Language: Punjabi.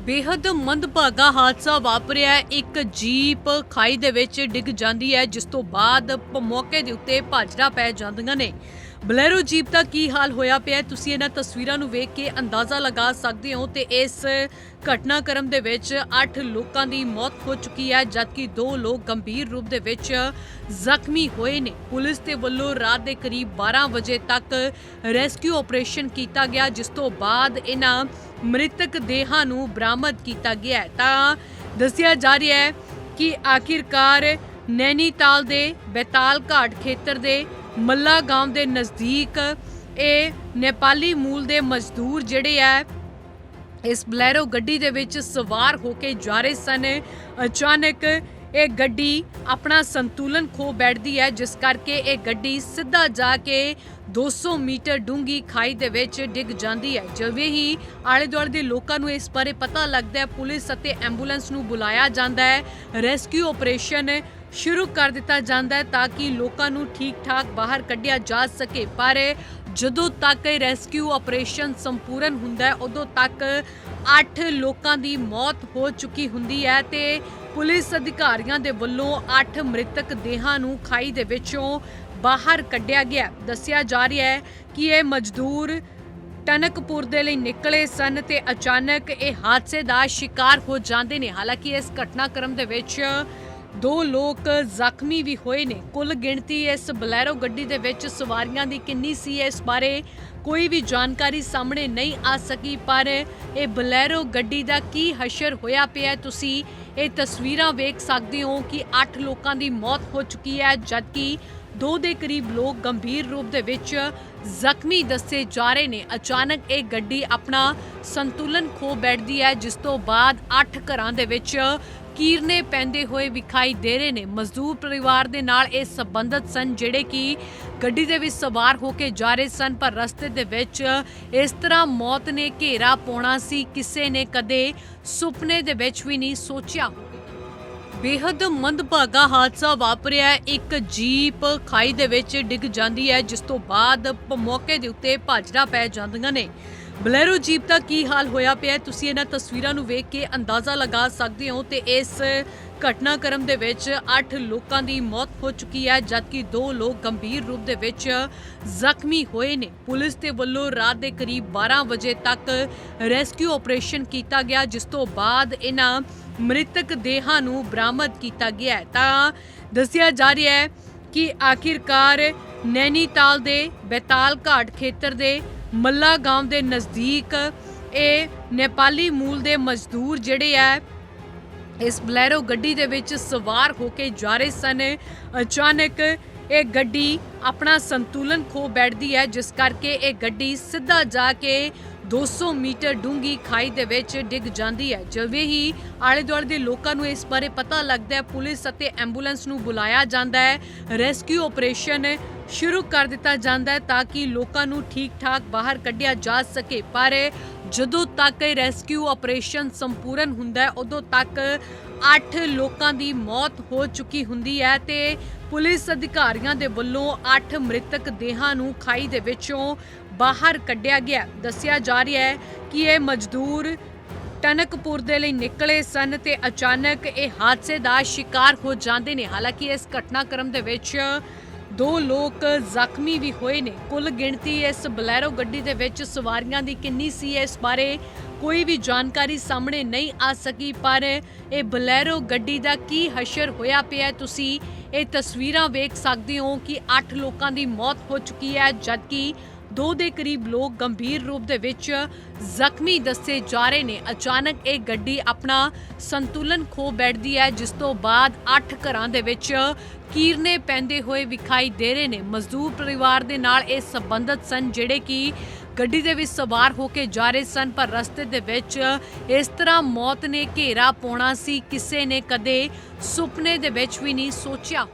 ਬੇहद ਮੰਦਭਾਗਾ ਹਾਦਸਾ ਵਾਪਰਿਆ ਇੱਕ ਜੀਪ ਖਾਈ ਦੇ ਵਿੱਚ ਡਿੱਗ ਜਾਂਦੀ ਹੈ, ਜਿਸ ਤੋਂ ਬਾਅਦ ਮੌਕੇ ਦੇ ਉੱਤੇ ਭਾਜੜਾ ਪੈ ਜਾਂਦੀਆਂ ਨੇ। ਬਲੈਰੋ ਜੀਪ ਦਾ ਕੀ ਹਾਲ ਹੋਇਆ ਪਿਆ ਤੁਸੀਂ ਇਹਨਾਂ ਤਸਵੀਰਾਂ ਨੂੰ ਵੇਖ ਕੇ ਅੰਦਾਜ਼ਾ ਲਗਾ ਸਕਦੇ ਹੋ ਤੇ ਇਸ ਘਟਨਾਕ੍ਰਮ ਦੇ ਵਿੱਚ 8 ਲੋਕਾਂ ਦੀ ਮੌਤ ਹੋ ਚੁੱਕੀ ਹੈ, ਜਦਕਿ 2 ਲੋਕ ਗੰਭੀਰ ਰੂਪ ਦੇ ਵਿੱਚ ਜ਼ਖਮੀ ਹੋਏ ਨੇ। ਪੁਲਿਸ ਦੇ ਵੱਲੋਂ ਰਾਤ ਦੇ ਕਰੀਬ 12 ਵਜੇ ਤੱਕ ਰੈਸਕਿਊ ਆਪਰੇਸ਼ਨ ਕੀਤਾ ਗਿਆ, ਜਿਸ ਤੋਂ ਬਾਅਦ ਇਹਨਾਂ ਮ੍ਰਿਤਕ ਦੇਹਾਂ ਨੂੰ ਬਰਾਮਦ ਕੀਤਾ ਗਿਆ ਤਾਂ ਦੱਸਿਆ ਜਾ ਰਿਹਾ ਹੈ ਕਿ ਆਖਿਰਕਾਰ ਨੈਨੀਤਾਲ ਦੇ ਬੈਤਾਲ ਘਾਟ ਖੇਤਰ ਦੇ ਮੱਲਾ ਗਾਂਵ ਦੇ ਨਜ਼ਦੀਕ ਇਹ ਨੇਪਾਲੀ ਮੂਲ ਦੇ ਮਜ਼ਦੂਰ ਜਿਹੜੇ ਆ, ਇਸ ਬਲੈਰੋ ਗੱਡੀ ਦੇ ਵਿੱਚ ਸਵਾਰ ਹੋ ਕੇ ਜਾ ਰਹੇ ਸਨ। ਅਚਾਨਕ ਇਹ ਗੱਡੀ ਆਪਣਾ ਸੰਤੁਲਨ ਖੋ ਬੈਠਦੀ ਹੈ, ਜਿਸ ਕਰਕੇ ਇਹ ਗੱਡੀ ਸਿੱਧਾ ਜਾ ਕੇ 200 ਮੀਟਰ ਡੂੰਗੀ ਖਾਈ ਦੇ ਵਿੱਚ ਡਿੱਗ ਜਾਂਦੀ ਹੈ। ਜਿਵੇਂ ਹੀ ਆਲੇ ਦੁਆਲੇ ਦੇ ਲੋਕਾਂ ਨੂੰ ਇਸ ਬਾਰੇ ਪਤਾ ਲੱਗਦਾ ਹੈ, ਪੁਲਿਸ ਅਤੇ ਐਂਬੂਲੈਂਸ ਨੂੰ ਬੁਲਾਇਆ ਜਾਂਦਾ ਹੈ। ਰੈਸਕਿਊ ਆਪਰੇਸ਼ਨ ਸ਼ੁਰੂ ਕਰ ਦਿੱਤਾ ਜਾਂਦਾ ਹੈ ਤਾਂ ਕਿ ਲੋਕਾਂ ਨੂੰ ਠੀਕ ਠਾਕ ਬਾਹਰ ਕੱਢਿਆ ਜਾ ਸਕੇ। ਪਰ ਜਦੋਂ ਤੱਕ ਇਹ ਰੈਸਕਿਊ ਆਪਰੇਸ਼ਨ ਸੰਪੂਰਨ ਹੁੰਦਾ ਹੈ, ਉਦੋਂ ਤੱਕ 8 ਲੋਕਾਂ ਦੀ ਮੌਤ ਹੋ ਚੁੱਕੀ ਹੁੰਦੀ ਹੈ ਤੇ ਪੁਲਿਸ ਅਧਿਕਾਰੀਆਂ ਦੇ ਵੱਲੋਂ 8 ਮ੍ਰਿਤਕ ਦੇਹਾਂ ਨੂੰ ਖਾਈ ਦੇ ਵਿੱਚੋਂ ਬਾਹਰ ਕੱਢਿਆ ਗਿਆ ਦੱਸਿਆ ਜਾ ਰਿਹਾ ਹੈ ਕਿ ਇਹ ਮਜ਼ਦੂਰ ਟਨਕਪੁਰ ਦੇ ਲਈ ਨਿਕਲੇ ਸਨ ਤੇ ਅਚਾਨਕ ਇਹ ਹਾਦਸੇ ਦਾ ਸ਼ਿਕਾਰ ਹੋ ਜਾਂਦੇ ਨੇ। ਹਾਲਾਂਕਿ ਇਸ ਘਟਨਾਕ੍ਰਮ ਦੇ ਵਿੱਚ ਦੋ ਲੋਕ ਜ਼ਖਮੀ ਵੀ ਹੋਏ ਨੇ। ਕੁੱਲ ਗਿਣਤੀ ਇਸ ਬਲੈਰੋ ਗੱਡੀ ਦੇ ਵਿੱਚ ਸਵਾਰੀਆਂ ਦੀ ਕਿੰਨੀ ਸੀ, ਇਸ ਬਾਰੇ ਕੋਈ ਵੀ ਜਾਣਕਾਰੀ ਸਾਹਮਣੇ ਨਹੀਂ ਆ ਸਕੀ, ਪਰ ਇਹ ਬਲੈਰੋ ਗੱਡੀ ਦਾ ਕੀ ਹਸ਼ਰ ਹੋਇਆ ਪਿਆ ਤੁਸੀਂ ਇਹ ਤਸਵੀਰਾਂ ਵੇਖ ਸਕਦੇ ਹੋ ਕਿ 8 ਲੋਕਾਂ ਦੀ ਮੌਤ ਹੋ ਚੁੱਕੀ ਹੈ, ਜਦਕਿ ਦੋ ਦੇ ਕਰੀਬ ਲੋਕ ਗੰਭੀਰ ਰੂਪ ਦੇ ਵਿੱਚ ਜ਼ਖਮੀ ਦੱਸੇ ਜਾ ਰਹੇ ਨੇ। ਅਚਾਨਕ ਇਹ ਗੱਡੀ ਆਪਣਾ ਸੰਤੁਲਨ ਖੋ ਬੈਠਦੀ ਹੈ, ਜਿਸ ਤੋਂ ਬਾਅਦ 8 ਘਰਾਂ ਦੇ ਵਿੱਚ ਕੀਰਨੇ ਪੈਂਦੇ ਹੋਏ ਵਿਖਾਈ ਦੇ ਰਹੇ ਨੇ। ਮਜ਼ਦੂਰ ਪਰਿਵਾਰ ਦੇ ਨਾਲ ਇਹ ਸੰਬੰਧਤ ਸਨ ਜਿਹੜੇ ਕਿ ਗੱਡੀ ਦੇ ਵਿੱਚ ਸਵਾਰ ਹੋ ਕੇ ਜਾ ਰਹੇ ਸਨ, ਪਰ ਰਸਤੇ ਦੇ ਵਿੱਚ ਇਸ ਤਰ੍ਹਾਂ ਮੌਤ ਨੇ ਘੇਰਾ ਪਾਉਣਾ ਸੀ। ਕਿਸੇ ਨੇ ਕਦੇ ਸੁਪਨੇ ਦੇ ਵਿੱਚ ਵੀ ਨਹੀਂ ਸੋਚਿਆ। ਬੇਹੱਦ ਮੰਦਭਾਗਾ ਹਾਦਸਾ ਵਾਪਰਿਆ। ਇੱਕ ਜੀਪ ਖਾਈ ਦੇ ਵਿੱਚ ਡਿੱਗ ਜਾਂਦੀ ਹੈ, ਜਿਸ ਤੋਂ ਬਾਅਦ ਮੌਕੇ ਦੇ ਉੱਤੇ ਭਾਜੜਾ ਪੈ ਜਾਂਦੀਆਂ ਨੇ। ਬਲੈਰੋ ਜੀਪ ਦਾ ਕੀ ਹਾਲ ਹੋਇਆ ਪਿਆ ਤੁਸੀਂ ਇਹਨਾਂ ਤਸਵੀਰਾਂ ਨੂੰ ਵੇਖ ਕੇ ਅੰਦਾਜ਼ਾ ਲਗਾ ਸਕਦੇ ਹੋ ਤੇ ਇਸ ਘਟਨਾਕ੍ਰਮ ਦੇ ਵਿੱਚ 8 ਲੋਕਾਂ ਦੀ ਮੌਤ ਹੋ ਚੁੱਕੀ ਹੈ, ਜਦਕਿ 2 ਲੋਕ ਗੰਭੀਰ ਰੂਪ ਦੇ ਵਿੱਚ ਜ਼ਖਮੀ ਹੋਏ ਨੇ। ਪੁਲਿਸ ਦੇ ਵੱਲੋਂ ਰਾਤ ਦੇ ਕਰੀਬ 12 ਵਜੇ ਤੱਕ ਰੈਸਕਿਊ ਆਪਰੇਸ਼ਨ ਕੀਤਾ ਗਿਆ, ਜਿਸ ਤੋਂ ਬਾਅਦ ਇਹਨਾਂ ਮ੍ਰਿਤਕ ਦੇਹਾਂ ਨੂੰ ਬਰਾਮਦ ਕੀਤਾ ਗਿਆ ਹੈ। ਤਾਂ ਦੱਸਿਆ ਜਾ ਰਿਹਾ ਹੈ ਕਿ ਆਖਿਰਕਾਰ ਨੈਨੀਤਾਲ ਦੇ ਬੈਤਾਲ ਘਾਟ ਖੇਤਰ ਦੇ ਮੱਲਾ ਗਾਂਵ ਦੇ ਨਜ਼ਦੀਕ ਇਹ ਨੇਪਾਲੀ ਮੂਲ ਦੇ ਮਜ਼ਦੂਰ ਜਿਹੜੇ ਆ, ਇਸ ਬਲੈਰੋ ਗੱਡੀ ਦੇ ਵਿੱਚ ਸਵਾਰ ਹੋ ਕੇ ਜਾ ਰਹੇ ਸਨ। ਅਚਾਨਕ ਇਹ ਗੱਡੀ ਆਪਣਾ ਸੰਤੁਲਨ ਖੋ ਬੈਠਦੀ ਹੈ, ਜਿਸ ਕਰਕੇ ਇਹ ਗੱਡੀ ਸਿੱਧਾ ਜਾ ਕੇ 200 ਮੀਟਰ ਡੂੰਗੀ ਖਾਈ ਦੇ ਵਿੱਚ ਡਿੱਗ ਜਾਂਦੀ ਹੈ। ਜਿਵੇਂ ਹੀ ਆਲੇ ਦੁਆਲੇ ਦੇ ਲੋਕਾਂ ਨੂੰ ਇਸ ਬਾਰੇ ਪਤਾ ਲੱਗਦਾ ਹੈ, ਪੁਲਿਸ ਅਤੇ ਐਂਬੂਲੈਂਸ ਨੂੰ ਬੁਲਾਇਆ ਜਾਂਦਾ ਹੈ। ਰੈਸਕਿਊ ਆਪਰੇਸ਼ਨ ਸ਼ੁਰੂ ਕਰ ਦਿੱਤਾ ਜਾਂਦਾ ਹੈ ਤਾਂ ਕਿ ਲੋਕਾਂ ਨੂੰ ਠੀਕ ਠਾਕ ਬਾਹਰ ਕੱਢਿਆ ਜਾ ਸਕੇ। ਪਰ ਜਦੋਂ ਤੱਕ ਰੈਸਕਿਊ ਆਪਰੇਸ਼ਨ ਸੰਪੂਰਨ ਹੁੰਦਾ ਹੈ, ਉਦੋਂ ਤੱਕ 8 ਲੋਕਾਂ ਦੀ ਮੌਤ ਹੋ ਚੁੱਕੀ ਹੁੰਦੀ ਹੈ ਤੇ ਪੁਲਿਸ ਅਧਿਕਾਰੀਆਂ ਦੇ ਵੱਲੋਂ 8 ਮ੍ਰਿਤਕ ਦੇਹਾਂ ਨੂੰ ਖਾਈ ਦੇ ਵਿੱਚੋਂ ਬਾਹਰ ਕੱਢਿਆ ਗਿਆ। ਦੱਸਿਆ ਜਾ ਰਿਹਾ ਹੈ ਕਿ ਇਹ ਮਜ਼ਦੂਰ ਟਨਕਪੁਰ ਦੇ ਲਈ ਨਿਕਲੇ ਸਨ ਤੇ ਅਚਾਨਕ ਇਹ ਹਾਦਸੇ ਦਾ ਸ਼ਿਕਾਰ ਹੋ ਜਾਂਦੇ ਨੇ। ਹਾਲਾਂਕਿ ਇਸ ਘਟਨਾਕ੍ਰਮ ਦੇ ਵਿੱਚ ਦੋ ਲੋਕ ਜ਼ਖਮੀ ਵੀ ਹੋਏ ਨੇ। ਕੁੱਲ ਗਿਣਤੀ ਇਸ ਬਲੈਰੋ ਗੱਡੀ ਦੇ ਵਿੱਚ ਸਵਾਰੀਆਂ ਦੀ ਕਿੰਨੀ ਸੀ, ਇਸ ਬਾਰੇ ਕੋਈ ਵੀ ਜਾਣਕਾਰੀ ਸਾਹਮਣੇ ਨਹੀਂ ਆ ਸਕੀ, ਪਰ ਇਹ ਬਲੈਰੋ ਗੱਡੀ ਦਾ ਕੀ ਹਸ਼ਰ ਹੋਇਆ ਪਿਆ ਤੁਸੀਂ ਇਹ ਤਸਵੀਰਾਂ ਵੇਖ ਸਕਦੇ ਹੋ ਕਿ 8 ਲੋਕਾਂ ਦੀ ਮੌਤ ਹੋ ਚੁੱਕੀ ਹੈ, ਜਦਕਿ ਦੋ ਦੇ ਕਰੀਬ ਲੋਕ ਗੰਭੀਰ ਰੂਪ ਦੇ ਵਿੱਚ ਜ਼ਖਮੀ ਦੱਸੇ ਜਾ ਰਹੇ ਨੇ। ਅਚਾਨਕ ਇਹ ਗੱਡੀ ਆਪਣਾ ਸੰਤੁਲਨ ਖੋ ਬੈਠਦੀ ਹੈ, ਜਿਸ ਤੋਂ ਬਾਅਦ 8 ਘਰਾਂ ਦੇ ਵਿੱਚ ਕੀਰਨੇ ਪੈਂਦੇ ਹੋਏ ਵਿਖਾਈ ਦੇ ਰਹੇ ਨੇ। ਮਜ਼ਦੂਰ ਪਰਿਵਾਰ ਦੇ ਨਾਲ ਇਹ ਸੰਬੰਧਤ ਸਨ, ਜਿਹੜੇ ਕਿ ਗੱਡੀ ਦੇ ਵਿੱਚ ਸਵਾਰ ਹੋ ਕੇ ਜਾ ਰਹੇ ਸਨ, ਪਰ ਰਸਤੇ ਦੇ ਵਿੱਚ ਇਸ ਤਰ੍ਹਾਂ ਮੌਤ ਨੇ ਘੇਰਾ ਪਾਉਣਾ ਸੀ। ਕਿਸੇ ਨੇ ਕਦੇ ਸੁਪਨੇ ਦੇ ਵਿੱਚ ਵੀ ਨਹੀਂ ਸੋਚਿਆ।